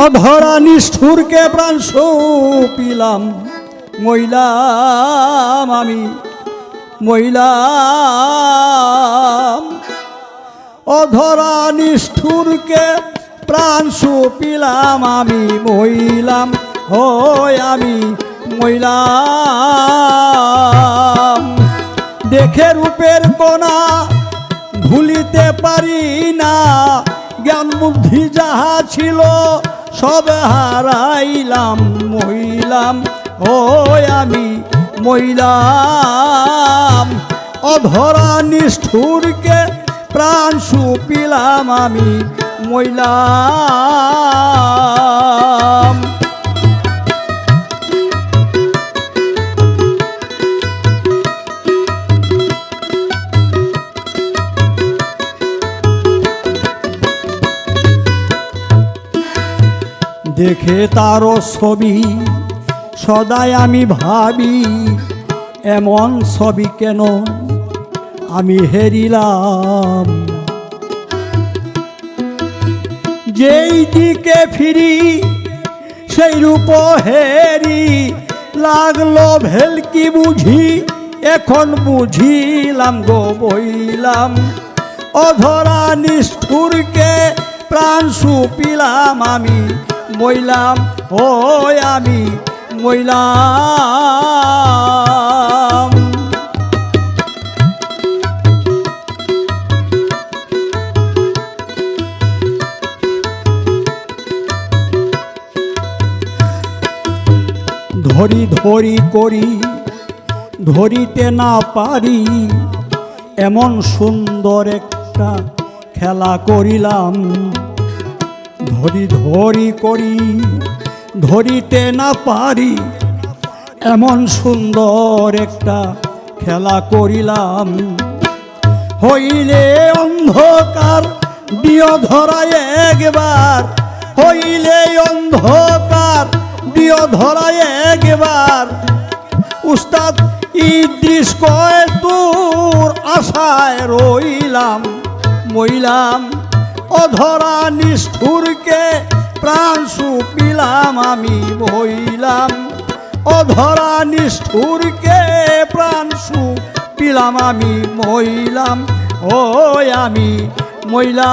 অধরা নিষ্ঠুরকে প্রাণ পিলাম মইলাম আমি, মইলাম। অধরা নিষ্ঠুরকে প্রাণ সুপিলাম আমি, মইলাম, হয় আমি, মইলাম। দেখে রূপের কোনা ভুলিতে পারি না জ্ঞান বুদ্ধি যাহা ছিল সব হারাইলাম মহিলাম ও আমি মহিলাম। অধরা নিষ্ঠুরকে প্রাণ সুপিলাম আমি মহিলাম। দেখে তার ছবি, সদাই আমি ভাবি, এমন ছবি কেন আমি হেরিলাম? যেই দিকে ফিরি, সেই রূপ হেরি, লাগল ভেলকি বুঝি, এখন বুঝিলাম গো বইলাম। অধরা নিষ্ঠুরকে প্রাণ সুপিলাম আমি মইলাম ও আমি মইলাম। ধরি ধরি করি, ধরিতে না পারি, এমন সুন্দর একটা খেলা করিলাম। ধরি ধরি করি, ধরিতে না পারি, এমন সুন্দর একটা খেলা করিলাম। হইলে অন্ধকার দিয় ধরায় একবার, হইলে অন্ধকার দিয় ধরায় একবার। উস্তাদ, ইদ্রিস কয় তোর আশায় রইলাম, মইলাম। অধরা নিষ্ঠুরকে প্রাণ সুপিলাম, আমি বইলাম অধরা নিষ্ঠুরকে প্রাণ সুপিলাম, আমি মহিলাম। ও আমি মইলাম